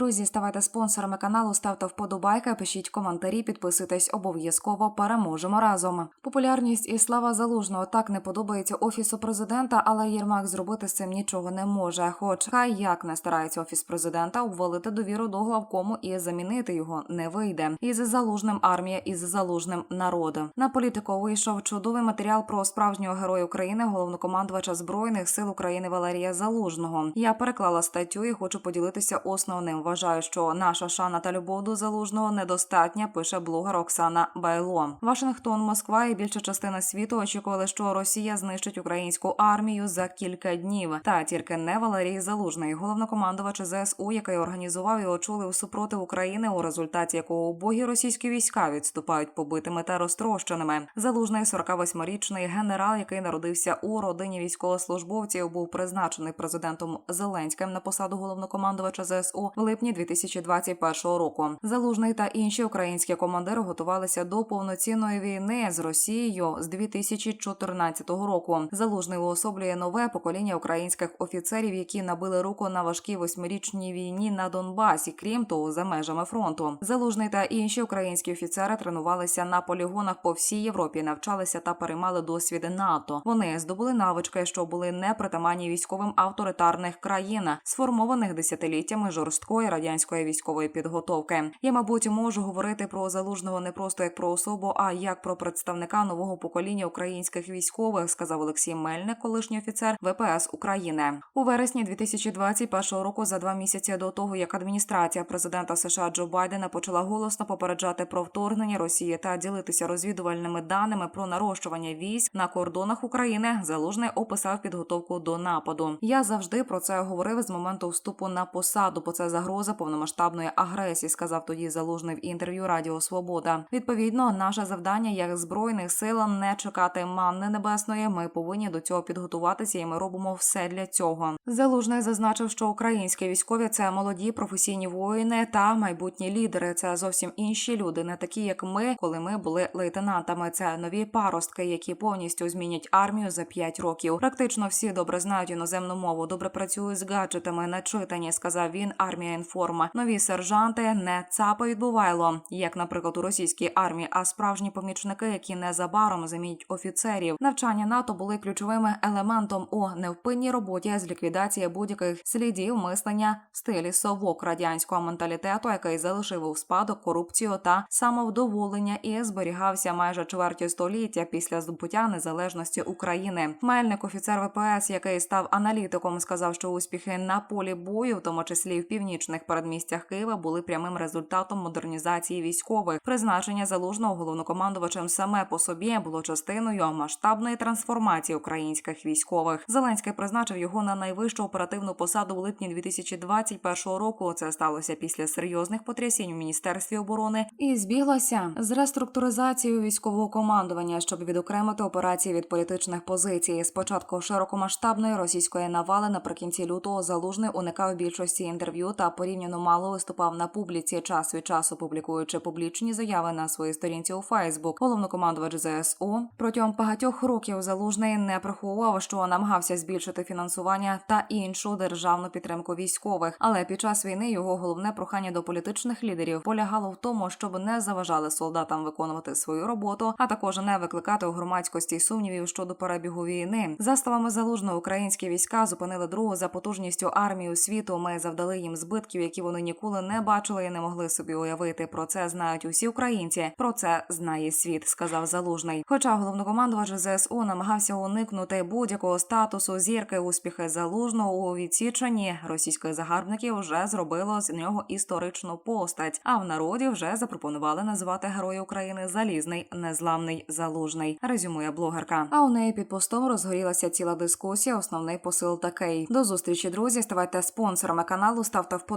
Друзі, ставайте спонсорами каналу, ставте вподобайки, пишіть коментарі, підписуйтесь обов'язково. Переможемо разом. Популярність і слава залужного так не подобається офісу президента, але Єрмак зробити з цим нічого не може. Хоч хай як не старається офіс президента обвалити довіру до главкому і замінити його не вийде. Із залужним армія, із залужним народ. На політику вийшов чудовий матеріал про справжнього героя України, головнокомандувача збройних сил України Валерія Залужного. Я переклала статтю і хочу поділитися основним. Вважаю, що наша шана та любов до залужного недостатня. Пише блогер Оксана Байло. Вашингтон, Москва і більша частина світу очікували, що Росія знищить українську армію за кілька днів. Та тільки не Валерій Залужний, головнокомандувач ЗСУ, який організував і очолив супротив України, у результаті якого убогі російські війська відступають побитими та розтрощеними. Залужний 48-річний генерал, який народився у родині військовослужбовців, був призначений президентом Зеленським на посаду головнокомандувача ЗСУ в липні 2021 року. Залужний та інші українські командири готувалися до повноцінної війни з Росією з 2014 року. Залужний уособлює нове покоління українських офіцерів, які набили руку на важкій восьмирічній війні на Донбасі, крім того, за межами фронту. Залужний та інші українські офіцери тренувалися на полігонах по всій Європі, навчалися та переймали досвід НАТО. Вони здобули навички, що були непритаманні військовим авторитарних країн, сформованих десятиліттями жорсткої радянської військової підготовки. Я, мабуть, можу говорити про залужного не просто як про особу, а як про представника нового покоління українських військових, сказав Олексій Мельник, колишній офіцер ВПС України. У вересні 2021 року, за два місяці до того, як адміністрація президента США Джо Байдена почала голосно попереджати про вторгнення Росії та ділитися розвідувальними даними про нарощування військ на кордонах України, залужний описав підготовку до нападу. Я завжди про це говорив з моменту вступу на посаду, бо це загроза повномасштабної агресії, сказав тоді залужний в інтерв'ю Радіо Свобода. Відповідно, наше завдання як збройних сил не чекати манни небесної. Ми повинні до цього підготуватися, і ми робимо все для цього. Залужний зазначив, що українські військові це молоді професійні воїни та майбутні лідери. Це зовсім інші люди, не такі, як ми, коли ми були лейтенантами. Це нові паростки, які повністю змінять армію за 5 років. Практично всі добре знають іноземну мову, добре працюють з гаджетами, начитані, сказав він. Армія інформа. Нові сержанти не цапа відбувайло, як, наприклад, у російській армії, а справжні помічники, які незабаром замінять офіцерів. Навчання НАТО були ключовим елементом у невпинній роботі з ліквідації будь-яких слідів мислення в стилі совок радянського менталітету, який залишив у спадок корупцію та самовдоволення і зберігався майже чверті століття після здобуття незалежності України. Мельник, офіцер ВПС, який став аналітиком, сказав, що успіхи на полі бою, в тому числі в північних передмістях Києва, були прямим результатом модернізації військових. Призначення залужного головнокомандувачем саме по собі було частиною масштабної трансформації українських військових. Зеленський призначив його на найвищу оперативну посаду в липні 2021 року. Це сталося після серйозних потрясінь у міністерстві оборони і збіглося з реструктуризацією військового командування, щоб відокремити операції від політичних позицій. Спочатку широкомасштабної російської навали наприкінці лютого залужний уникав більшості інтерв'ю та порівняно мало виступав на публіці час від часу, публікуючи публічні заяви на своїй сторінці у Фейсбук. Головнокомандувач ЗСУ протягом багатьох років залужний не приховував, що намагався збільшити фінансування та іншу державну підтримку військових. Але під час війни його головне прохання до політичних лідерів полягало в тому, щоб не заважали солдатам виконувати свою роботу, а також не викликати у громадськості сумнівів щодо перебігу війни. За словами залужного, українські війська зупинили другу за потужністю армію світу. Ми завдали їм збитків, які вони ніколи не бачили і не могли собі уявити. Про це знають усі українці. Про це знає світ, сказав залужний. Хоча головнокомандувач ЗСУ намагався уникнути будь-якого статусу зірки успіхи залужного у відсіченні російських загарбників вже зробило з нього історичну постать. А в народі вже запропонували назвати героя України залізний незламний залужний. Резюмує блогерка. А у неї під постом розгорілася ціла дискусія. Основний посил такий. До зустрічі, друзі. Ставайте спонсорами каналу, ставте